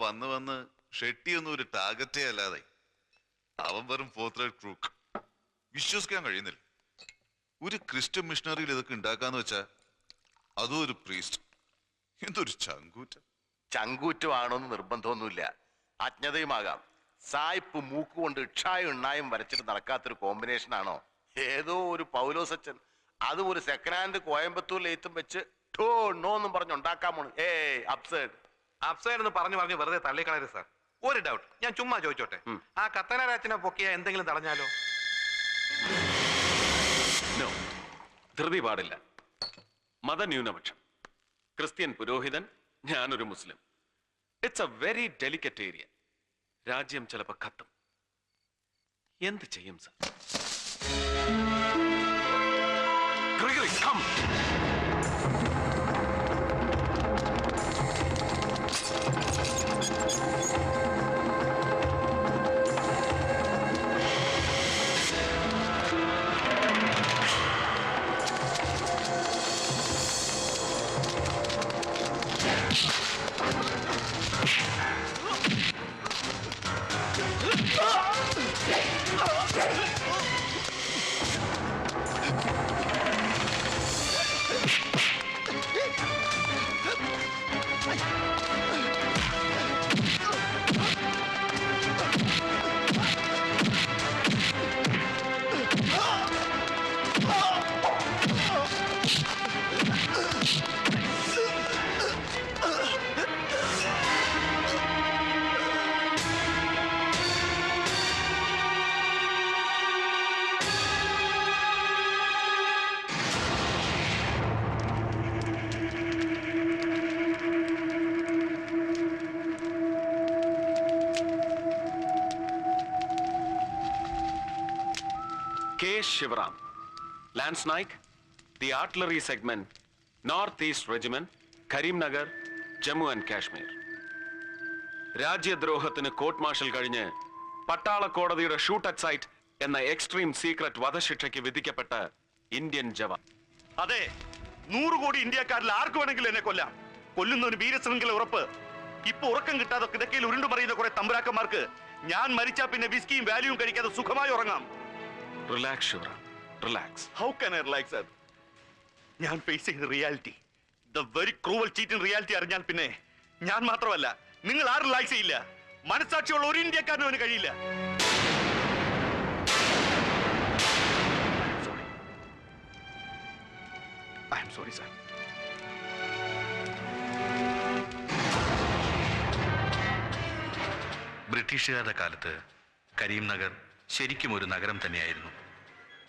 വന്ന് വന്ന് ഷെട്ടിയൊന്നും ഒരു ടാർഗറ്റേ അല്ലാതെ. അവൻ വെറും ക്രൂക്ക് വിശ്വസിക്കാൻ കഴിയുന്നില്ല. ഒരു ക്രിസ്ത്യൻ മിഷണറിയിൽ ഇതൊക്കെ ഉണ്ടാക്കാന്ന് വെച്ചാ അതും ഒരു പ്രീസ്റ്റ് എന്തൊരു ചങ്കൂറ്റം. ചങ്കൂറ്റമാണോന്ന് നിർബന്ധമൊന്നുമില്ല. അജ്ഞതയുമാകാം. സായിപ്പ് മൂക്കുകൊണ്ട് ഇക്ഷായും ഉണ്ണായും വരച്ചിട്ട് നടക്കാത്തൊരു കോമ്പിനേഷൻ ആണോ? ഏതോ ഒരു പൗലോസച്ചൻ അതും ഒരു സെക്കൻഡ് ഹാൻഡ് കോയമ്പത്തൂർ ലെയ്ത്തും വെച്ച് ടോ നോ എന്നും പറഞ്ഞ് ഉണ്ടാക്കാൻ പോണ്. ഏയ് അപ്സേഡ് അപ്സൈഡ് പറഞ്ഞു പറഞ്ഞു വെറുതെ തള്ളിക്കളയരുത് സാർ. ഒരു ഡൗട്ട് ഞാൻ ചുമ്മാ ചോദിച്ചോട്ടെ. ആ കത്തനാരാച്ചനെ പൊക്കിയ എന്തെങ്കിലും തടഞ്ഞാലോ? ധൃതി പാടില്ല. മതന്യൂനപക്ഷം. ക്രിസ്ത്യൻ പുരോഹിതൻ ഞാനൊരു മുസ്ലിം. It's a very delicate area രാജ്യം ചിലപ്പോ കത്തും. എന്ത് ചെയ്യും sir? K Shivaram lance naik the artillery segment north east regiment Karimnagar Jammu and Kashmir രാജ്യദ്രോഹത്തിന് court martial കഴിഞ്ഞ് പട്ടാള കോടതിയുടെ ഷൂട്ട് അറ്റ് സൈറ്റ് എന്ന എക്സ്ട്രീം സീക്രട്ട് വധശിക്ഷയ്ക്ക് വിധിക്കപ്പെട്ട ഇന്ത്യൻ ജവാൻ. അതെ നൂറ് കോടി ഇന്ത്യക്കാരിൽ ആർക്ക് വേണമെങ്കിലും എന്നെ കൊല്ലാം? കൊല്ലുന്ന ഒരു വീരശൃംഖല ഉറപ്പ്. ഇപ്പൊ ഉറക്കം കിട്ടാതെ കിടക്കയിൽ ഉരുണ്ടു മറിയുന്ന കുറെ തമ്പുരാക്കന്മാർക്ക് ഞാൻ മരിച്ചാ പിന്നെ വിസ്കിയും വാലിയും കഴിക്കാതെ സുഖമായി ഉറങ്ങാം. Relax Shivaram relax how can I relax sir ഞാൻ ഫേസ് ചെയ്ത reality the very cruel cheat in reality അറിഞ്ഞാൽ പിന്നെ ഞാൻ മാത്രമല്ല നിങ്ങൾ ആരും റിലാക്സ് ചെയ്യില്ല. മനസാക്ഷിയുള്ള ഒരു ഇന്ത്യക്കാരനും അവന് കഴിയില്ല. ഐ എം സോറി സാർ ബ്രിട്ടീഷുകാരുടെ കാലത്ത് കരീംനഗർ ശരിക്കും ഒരു നഗരം തന്നെയായിരുന്നു.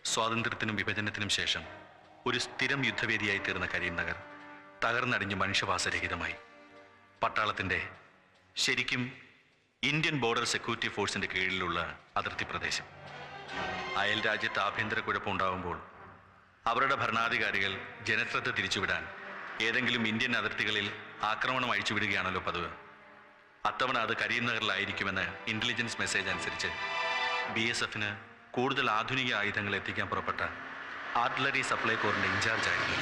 സ്വാതന്ത്ര്യത്തിനും വിഭജനത്തിനും ശേഷം ഒരു സ്ഥിരം യുദ്ധവേദിയായി തീർന്ന കരീം നഗർ തകർന്നടിഞ്ഞ് മനുഷ്യവാസരഹിതമായി. പട്ടാളത്തിന്റെ ശരിക്കും ഇന്ത്യൻ ബോർഡർ സെക്യൂരിറ്റി ഫോഴ്സിന്റെ കീഴിലുള്ള അതിർത്തി പ്രദേശം. അയൽ രാജ്യത്ത് ആഭ്യന്തര കുഴപ്പമുണ്ടാകുമ്പോൾ അവരുടെ ഭരണാധികാരികൾ ജനശ്രദ്ധ തിരിച്ചുവിടാൻ ഏതെങ്കിലും ഇന്ത്യൻ അതിർത്തികളിൽ ആക്രമണം അഴിച്ചുവിടുകയാണല്ലോ പതിവ്. അത്തവണ അത് കരീംനഗറിലായിരിക്കുമെന്ന് ഇന്റലിജൻസ് മെസ്സേജ് അനുസരിച്ച് ബി എസ് എഫിന് കൂടുതൽ ആധുനിക ആയുധങ്ങൾ എത്തിക്കാൻ പുറപ്പെട്ട ആർട്ടിലറി സപ്ലൈ കോറിന്റെ ഇൻചാർജ് ആയിരുന്നു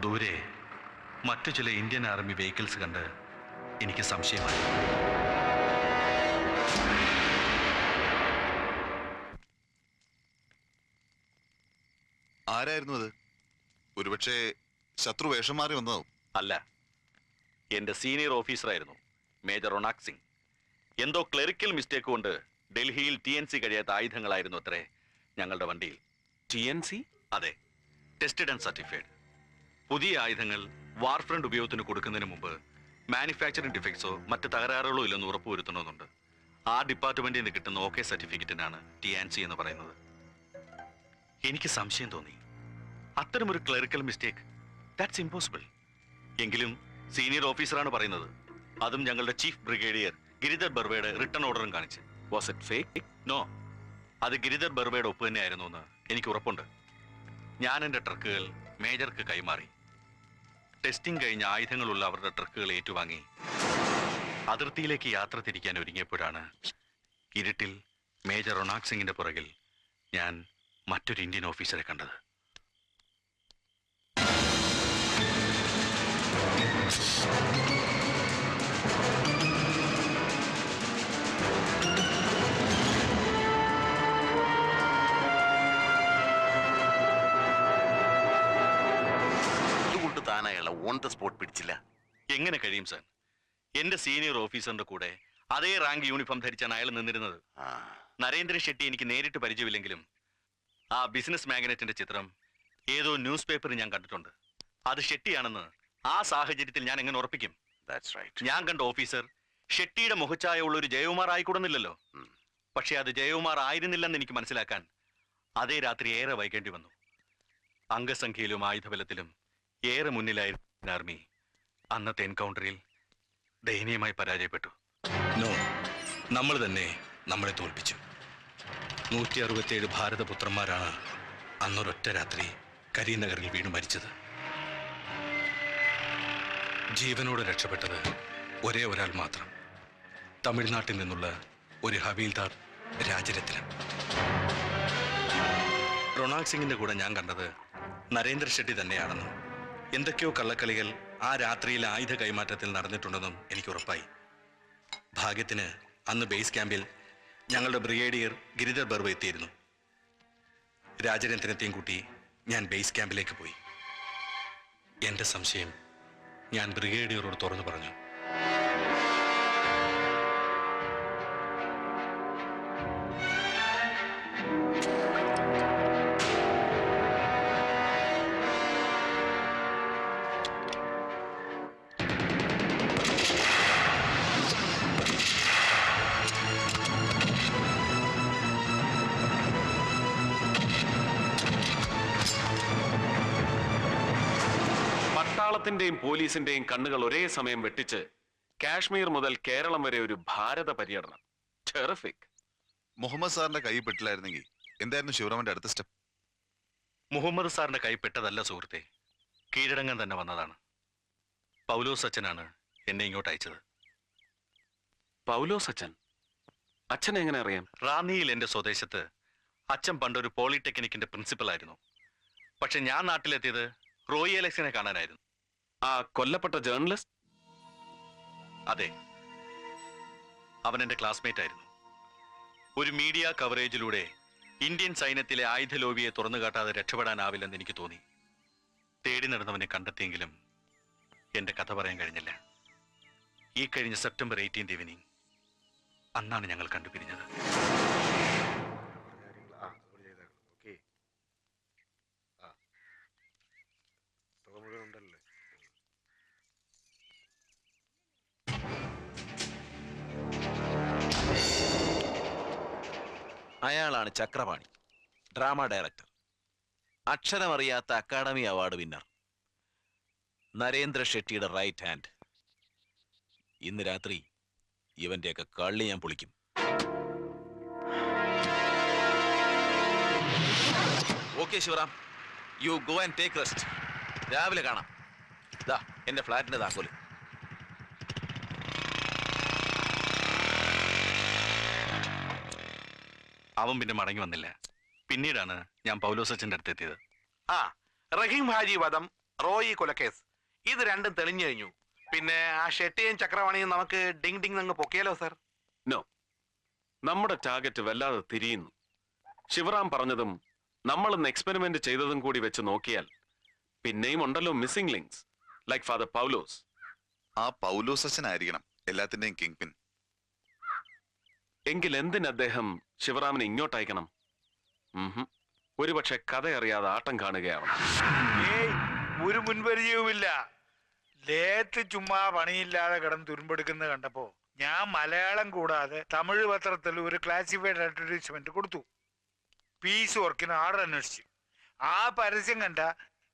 ദൂരെ മറ്റു ചില ഇന്ത്യൻ ആർമി വെഹിക്കിൾസ് കണ്ട് എനിക്ക് സംശയമായി. ആരായിരുന്നു അത്? ഒരുപക്ഷെ ശത്രു വേഷം മാറി വന്നതാവും. അല്ല. എന്റെ സീനിയർ ഓഫീസറായിരുന്നു മേജർ റൊണാക് സിംഗ്. എന്തോ ക്ലറിക്കൽ മിസ്റ്റേക്ക് കൊണ്ട് ഡൽഹിയിൽ ടി എൻ സി കഴിയാത്ത ആയുധങ്ങളായിരുന്നു അത്രേ ഞങ്ങളുടെ വണ്ടിയിൽ. T N C? അതെ ടെസ്റ്റഡ് ആൻഡ് സർട്ടിഫൈഡ്. പുതിയ ആയുധങ്ങൾ വാർഫ്രണ്ട് ഉപയോഗത്തിന് കൊടുക്കുന്നതിന് മുമ്പ് മാനുഫാക്ചറിംഗ് ഡിഫക്ട്സോ മറ്റ് തകരാറുകളോ ഇല്ലെന്ന് ഉറപ്പുവരുത്തണമെന്നുണ്ട് ആ ഡിപ്പാർട്ട്മെന്റിൽ നിന്ന് കിട്ടുന്ന ഓക്കെ സർട്ടിഫിക്കറ്റിനാണ് ടി ആൻ സി എന്ന് പറയുന്നത്. എനിക്ക് സംശയം തോന്നി. അത്തരമൊരു ക്ലറിക്കൽ മിസ്റ്റേക്ക് ദാറ്റ്സ് ഇമ്പോസിബിൾ എങ്കിലും സീനിയർ ഓഫീസറാണ് പറയുന്നത്. അതും ഞങ്ങളുടെ ചീഫ് ബ്രിഗേഡിയർ ഗിരിധർ ബർവയുടെ റിട്ടേൺ ഓർഡറും കാണിച്ച്. വാസ് ഇറ്റ് ഫേക്ക് നോ അത് ഗിരിധർ ബർവയുടെ ഒപ്പ് തന്നെയായിരുന്നു എന്ന് എനിക്ക് ഉറപ്പുണ്ട്. ഞാൻ എന്റെ ട്രക്കുകൾ മേജർക്ക് കൈമാറി. ടെസ്റ്റിംഗ് കഴിഞ്ഞ ആയുധങ്ങളുള്ള അവരുടെ ട്രക്കുകൾ ഏറ്റുവാങ്ങി. അതിർത്തിയിലേക്ക് യാത്ര തിരിക്കാൻ ഒരുങ്ങിയപ്പോഴാണ് ഇരുട്ടിൽ മേജർ റൊണാക് സിംഗിന്റെ പുറകിൽ ഞാൻ മറ്റൊരു ഇന്ത്യൻ ഓഫീസറെ കണ്ടത്. താൻ അയാളെ ഓൺ ദ സ്പോട്ട് പിടിച്ചില്ല. എങ്ങനെ കഴിയും സാർ? എന്റെ സീനിയർ ഓഫീസറിന്റെ കൂടെ അതേ റാങ്ക് യൂണിഫോം ധരിച്ചാണ് അയാൾ നിന്നിരുന്നത്. നരേന്ദ്ര ഷെട്ടി എനിക്ക് നേരിട്ട് പരിചയമില്ലെങ്കിലും ആ ബിസിനസ് മാഗ്നറ്റിന്റെ ചിത്രം ഏതോ ന്യൂസ് പേപ്പറിൽ ഞാൻ കണ്ടിട്ടുണ്ട്. അത് ഷെട്ടിയാണെന്ന് ആ സാഹചര്യത്തിൽ ഞാൻ എങ്ങനെ ഉറപ്പിക്കും. ഞാൻ കണ്ട ഓഫീസർ ഷെട്ടിയുടെ മുഖച്ചായ ഉള്ള ഒരു ജയകുമാർ ആയിക്കൂടുന്നില്ലല്ലോ. പക്ഷെ അത് ജയകുമാർ ആയിരുന്നില്ലെന്ന് എനിക്ക് മനസ്സിലാക്കാൻ അതേ രാത്രി ഏറെ വൈകേണ്ടി വന്നു. അംഗസംഖ്യയിലും ആയുധബലത്തിലും ഏറെ മുന്നിലായിരുന്നു ആർമി. അന്നത്തെ എൻകൗണ്ടറിൽ ദയനീയമായി പരാജയപ്പെട്ടു. നോ നമ്മൾ തന്നെ നമ്മളെ തോൽപ്പിച്ചു. നൂറ്റി അറുപത്തിയേഴ് ഭാരതപുത്രന്മാരാണ് അന്നൊരൊറ്റ രാത്രി കരീനഗറിൽ വീണ് മരിച്ചത്. ജീവനോട് രക്ഷപ്പെട്ടത് ഒരേ ഒരാൾ മാത്രം. തമിഴ്നാട്ടിൽ നിന്നുള്ള ഒരു ഹവീൽദാർ രാജരത്നം. റൊണാൾഡ് സിംഗിന്റെ കൂടെ ഞാൻ കണ്ടത് നരേന്ദ്ര ഷെട്ടി തന്നെയാണെന്നും എന്തൊക്കെയോ കള്ളക്കളികൾ ആ രാത്രിയിൽ ആയുധ കൈമാറ്റത്തിൽ നടന്നിട്ടുണ്ടെന്നും എനിക്ക് ഉറപ്പായി. ഭാഗ്യത്തിന് അന്ന് ബേസ് ക്യാമ്പിൽ ഞങ്ങളുടെ ബ്രിഗേഡിയർ ഗിരിധർ ബർവ എത്തിയിരുന്നു. രാജരത്നത്തെയും കൂട്ടി ഞാൻ ബേസ് ക്യാമ്പിലേക്ക് പോയി. എന്റെ സംശയം ഞാൻ ബ്രിഗേഡിയറോട് തുറന്നു പറഞ്ഞു. പട്ടാളത്തിന്റെയും പോലീസിന്റെയും കണ്ണുകൾ ഒരേ സമയം വെട്ടിച്ച് കാശ്മീർ മുതൽ കേരളം വരെ ഒരു ഭാരത പര്യടനം. ടെറിഫിക് മുഹമ്മദ് സാറിന്റെ കൈ പെട്ടില്ലായിരുന്നെങ്കിൽ എന്തായിരുന്നു ശിവറാമന്റെ അടുത്ത സ്റ്റെപ്പ് മുഹമ്മദ് സാറിന്റെ കൈ പെട്ടതല്ല സുഹൃത്തെ. കീഴടങ്ങാൻ തന്നെ വന്നതാണ്. പൗലോസ് അച്ഛനാണ് എന്നെ ഇങ്ങോട്ട് അയച്ചത്. പൗലോസ് അച്ഛൻ? അച്ഛനെ എങ്ങനെ അറിയാം? റാന്നിയിൽ എന്റെ സ്വദേശത്ത് അച്ഛൻ പണ്ടൊരു പോളിടെക്നിക്കിന്റെ പ്രിൻസിപ്പൽ ആയിരുന്നു. പക്ഷെ ഞാൻ നാട്ടിലെത്തിയത് റോയി അലക്സിനെ കാണാനായിരുന്നു. ആ കൊല്ലപ്പെട്ട ജേർണലിസ്റ്റ്? അതെ. അവൻ എന്റെ ക്ലാസ്മേറ്റ് ആയിരുന്നു. ഒരു മീഡിയ കവറേജിലൂടെ ഇന്ത്യൻ സൈന്യത്തിലെ ആയുധ ലോബിയെ തുറന്നു കാട്ടാതെ രക്ഷപ്പെടാനാവില്ലെന്ന് എനിക്ക് തോന്നി. തേടി നടന്നവനെ കണ്ടെത്തിയെങ്കിലും എന്റെ കഥ പറയാൻ കഴിഞ്ഞില്ല. ഈ കഴിഞ്ഞ സെപ്റ്റംബർ എയ്റ്റീൻത് ഈവനിങ് അന്നാണ് ഞങ്ങൾ കണ്ടുപിരിഞ്ഞത്. അയാളാണ് ചക്രപാണി ഡ്രാമ ഡയറക്ടർ. അക്ഷരമറിയാത്ത അക്കാഡമി അവാർഡ് വിന്നർ. നരേന്ദ്ര ഷെട്ടിയുടെ റൈറ്റ് ഹാൻഡ് ഇന്ന് രാത്രി ഇവന്റെയൊക്കെ കള്ളി ഞാൻ പൊളിക്കും. Okay Shivaram. You go and take rest രാവിലെ കാണാം. ദാ എന്റെ ഫ്ലാറ്റിന്റെ താക്കോൽ. അവൻ പിന്നെ മടങ്ങി വന്നില്ല. പിന്നീടാണ് ഞാൻ പൗലോസ് അച്ഛന്റെ അടുത്ത് എത്തിയത്. ആ റഹീം ഹാജി വധം റോയി കൊലക്കേസ്. ഇത് രണ്ടും തെളിഞ്ഞു കഴിഞ്ഞു. പിന്നെ ആ ഷെട്ടിയും ചക്രവാണിയും നമുക്ക് ഡിങ് ഡിങ് അങ്ങ് പൊക്കിയാലോ സർ? നോ നമ്മുടെ ടാർഗറ്റ് വല്ലാതെ തിരിയുന്നു. ശിവറാം പറഞ്ഞതും നമ്മൾ ഇന്ന് എക്സ്പെരിമെന്റ് ചെയ്തതും കൂടി വെച്ച് നോക്കിയാൽ പിന്നെയും ഉണ്ടല്ലോ missing links like father Paulose. ആ പൗലോസ് അച്ഛനായിരിക്കണം എല്ലാത്തിന്റെയും കിങ് പിൻ എങ്കിൽ എന്തിന് അദ്ദേഹം ശിവറാമിനെ ഇങ്ങോട്ട് അയക്കണം. ഒരുപക്ഷെ കഥ അറിയാതെ ആട്ടം കാണുകയാണ് ഒരു മുൻപരിചയവുമില്ല. ലേത്ത് ചുമ്മാ പണിയില്ലാതെ കിടന്ന് തുരുമ്പെടുക്കുന്നത് കണ്ടപ്പോ ഞാൻ മലയാളം കൂടാതെ തമിഴ് പത്രത്തിൽ ഒരു ക്ലാസിഫൈഡ് അഡ്വർടൈസ്മെന്റ് കൊടുത്തു. പീസ് വർക്കിന് ആർഡർ അന്വേഷിച്ചു. ആ പരസ്യം കണ്ട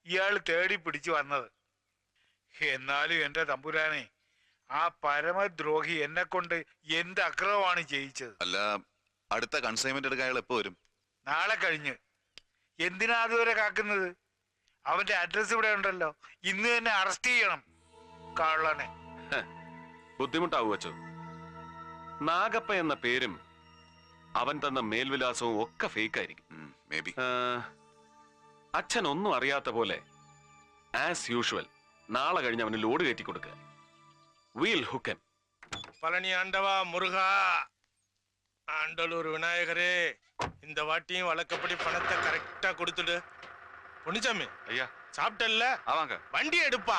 ഇയാൾ തേടി പിടിച്ചു വന്നത്. എന്നാലും എന്റെ തമ്പുരാനെ ആ പരമദ്രോഹി എന്നെ കൊണ്ട് എന്ത് അക്രമമാണ് ചെയ്യിച്ചത് അല്ല അടുത്ത കൺസൈൻമെന്റ് എടുക്കാൻ അയാൾ എപ്പോ വരും? നാളെ കഴിഞ്ഞ്. എന്തിനാ അതുവരെ കാക്കുന്നത്? അവന്റെ അഡ്രസ് ഇവിടെ ഉണ്ടല്ലോ. ഇന്ന് തന്നെ അറസ്റ്റ് ചെയ്യണം കള്ളനെ. ബുദ്ധിമുട്ടാവു വച്ചോ നാഗപ്പ എന്ന പേരും അവൻ തന്ന മേൽവിലാസവും ഒക്കെ ഫേക്ക് ആയിരിക്കും മേ ബി അച്ഛൻ ഒന്നും അറിയാത്ത പോലെ ആസ് യൂഷ്വൽ നാളെ കഴിഞ്ഞ് അവന് ലോഡ് കയറ്റി കൊടുക്കുക. வீல் ஹுக் பழனி ஆண்டவா முருகா. ஆண்டலூர் விநாயகரே இந்த வாட்டியும் வழக்கப்படி பணத்தை கரெக்டா கொடுத்துடு. பொன்னிச்சாமி ஐயா. சாப்பிட்டல்ல? ஆவாங்க வண்டி எடுப்பா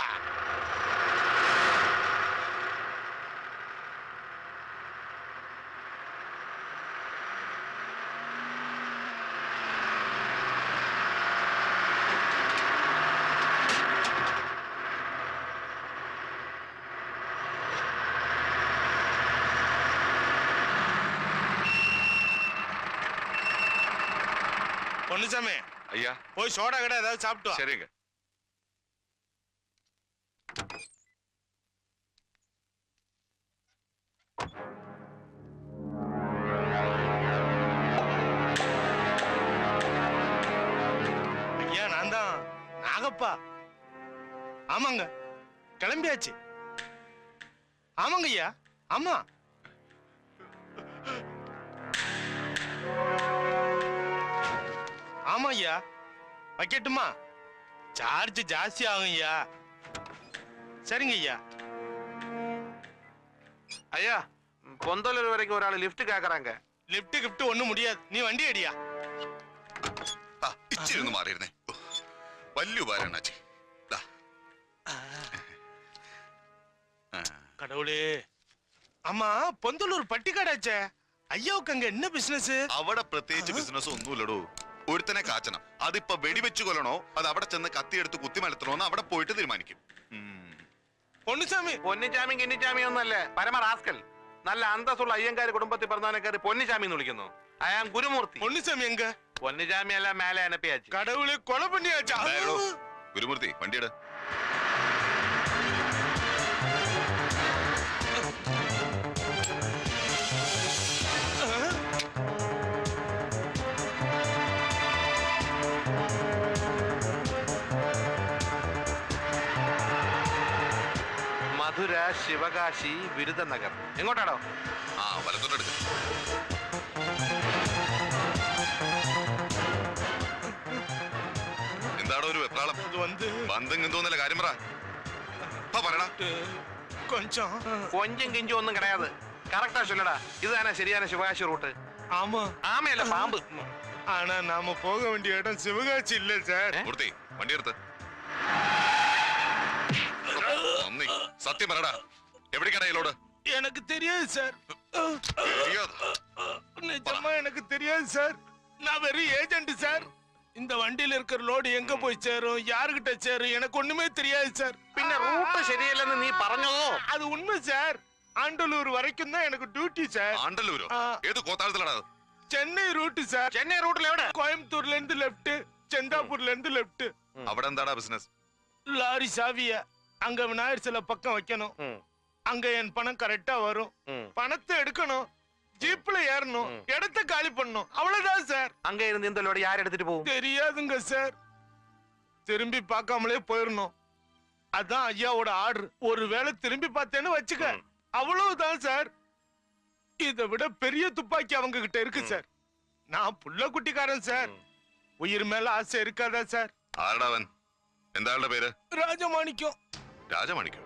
பொன்னிச்சாமி ஐயா போய் சோடா கடை ஏதாவது சாப்பிட்டு. சரிங்க. ஐயா நான் தான் நாகப்பா. ஆமாங்க. கிளம்பியாச்சு. ஆமாங்க ஐயா. ஆமா. ஆமா ஐயா. வைக்கட்டுமா சார்ஜ் ஜாஸ்தி ஆகும் ஐயா சரிங்க ஐயா ஐயா பொந்தலூர் வரைக்கும் ஒரு ஆள் லிஃப்ட் கேக்குறாங்க லிஃப்ட் கிஃப்ட் ஒண்ணும் முடியாது நீ വണ്ടി അടിയാ ആ ഇച്ചിരി ഒന്ന് മാറിയിരുന്നേ ഓ, വലിയ ഉപകാരം അണ്ണാച്ചി ദാ. ആ, கடவுளே ஆமா பொந்தலூர் பட்டிக்காடாச்சே ஐயாவுக்கு அங்க என்ன பிசினஸ் അവിടെ പ്രത്യേകിച്ച് ബിസിനസ് ഒന്നുമില്ലടോ ഒരുത്തനെ കാച്ചണം. അതിപ്പോ വെടിവെച്ച് കൊല്ലണോ? അത് അവിടെ ചെന്ന് കത്തിയെടുത്ത് കുത്തിമലത്തണോന്ന് അവിടെ പോയിട്ട് തീരുമാനിക്കും. പൊന്നിച്ചാമി പൊന്നിച്ചാമി കിന്നിച്ചാമി ഒന്നല്ലേ പരമ റാസ്കൽ. നല്ല അന്തസ്സുള്ള അയ്യങ്കാരി കുടുംബത്തിൽ പറഞ്ഞവനക്കാര് പൊന്നിച്ചാമി എന്ന് വിളിക്കുന്നു. അയാൾ ഗുരുമൂർത്തി. പൊന്നിച്ചാമി എങ്ക? പൊന്നിച്ചാമി അല്ല മേലെ അനപ്പിയാച്ചു. കടവിളി കൊല ഗുരുമൂർത്തി വണ്ടിയുടെ. മധുര ശിവകാശി വിരുദനഗർ എങ്ങോട്ടാണോ ആ വലത്തോട്ടെടുക്ക എന്താടോ ഒരു വെപ്രാളം அது வந்து ബന്ധം എന്തോന്നല്ല കാര്യം പറ ഇപ്പൊ പറയടാ கொஞ்சம் കൊഞ്ചും കിഞ്ചും ഒന്നും കിടയാത് കറക്റ്റാ ചൊല്ലടാ ഇത് തന്നെ ശരിയാണ് ശിവകാശി റൂട്ട് ஆமா ആമയല്ല പാമ്പ് ஆனா நாம போக வேண்டிய இடம் சிவகாசி இல்ல சார் മൂർത്തി വണ്ടി എടുത്ത് നന്ദി സത്യം പറയടാ എവിടേക്കാണ് ഇതിലോട് எனக்கு தெரியாது சார் தெரியாது. நிஜமா எனக்கு தெரியாது சார் நான் வெறும் ஏஜென்ட் சார் இந்த வண்டியில இருக்கிற லோடு எங்க போய் சேரும் யாருகிட்ட சேரும் எனக்கு ஒண்ணுமே தெரியாது சார் പിന്നെ റൂട്ട് ശരിയല്ലെന്ന് നീ പറഞ്ഞതോ அது உண்மை சார் ஆண்டலூர் வரைக்கும் தான் எனக்கு டியூட்டி சார் ആണ്ടല്ലൂരോ ആ. ഏത് കോത്താഴത്തിലാടാ അത്? சென்னை ரூட் சார் ചെന്നൈ റൂട്ടിൽ എവിടെ கோயம்புத்தூர்ல இருந்து லெஃப்ட் செந்தாப்பூர்ல இருந்து லெஃப்ட் അവിടെ എന്താടാ ബിസിനസ് லாரி சாவிய அங்க விநாயகர் சில பக்கம் வைக்கணும். அங்க என் பணம் கரெக்டா வரும். பணத்தை எடுக்கணும். ஜீப்ல ஏறணும். இடத்த காலி பண்ணும் அவ்வளவுதான் சார். அங்க இருந்து இந்த லோடு யார் எடுத்துட்டு போகும்? தெரியாதுங்க சார். திரும்பி பார்க்காமலே போயிடணும் அதான் ஐயாவோட ஆர்டர் ஒருவேளை திரும்பி பார்த்தேன்னு வச்சுக்க. அவ்வளவுதான் சார். இதை விட பெரிய துப்பாக்கி அவங்க கிட்ட இருக்கு சார். நான் புள்ள குட்டிக்காரன் சார். உயிர் மேல ஆசை இருக்காதா சார்? ஆடாவன். எந்த ஆளுட பேரு? ராஜமாணிக்கம். ராஜமாணிக்கம்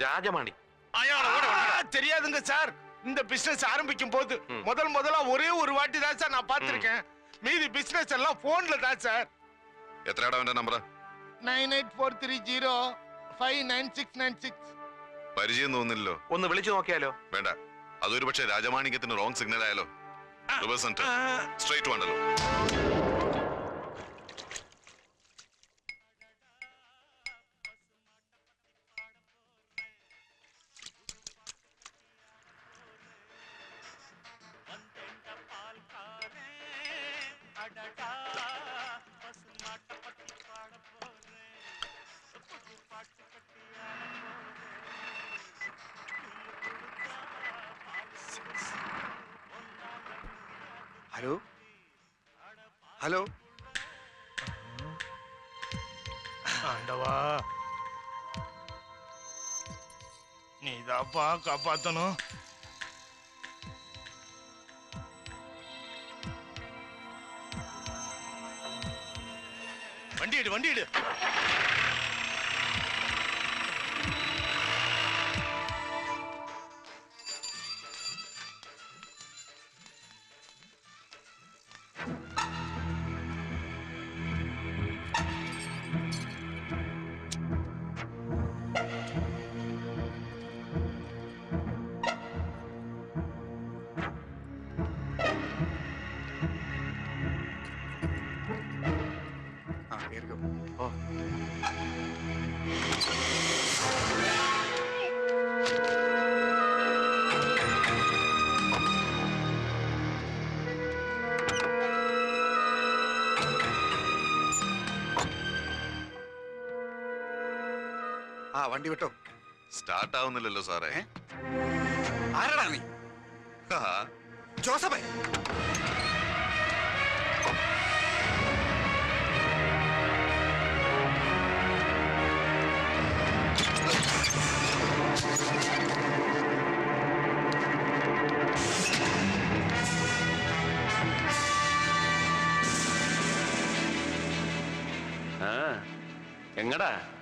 രാജമാണിക്കോ രാജമാണി ஆ, தெரியாதுங்க சார் இந்த பிசினஸ் ஆரம்பிக்கும் போது முதல் முதலா ஒரே ஒரு வாட்டி தான் சார் நான் பார்த்திருக்கேன் மீதி பிசினஸ் எல்லாம் போன்ல தான் சார் എത്രയാടാ അവന്റെ number nine eight four three zero five nine six nine six പരിചയം തോന്നില്ലല്ലോ ഒന്ന് വിളിച്ചു നോക്കിയാലോ വേണ്ട അതൊരു പക്ഷേ രാജമാണിക്യത്തിന് റോങ് സിഗ്നൽ ആയാലോ റിവേഴ്സ് സെന്റർ സ്ട്രൈറ്റ് വേണ്ടല്ലോ ஹலோ ஹலோ ஆண்டவா. நீ தாப்பா காப்பாத்தணும். வண்டி எடு வண்டி எடு. വണ്ടി വിട്ടോ? സ്റ്റാർട്ട് ആവുന്നില്ലല്ലോ സാറേ. ആരാടാ നീ? ജോസഫേ. ആ. എങ്ങടാ?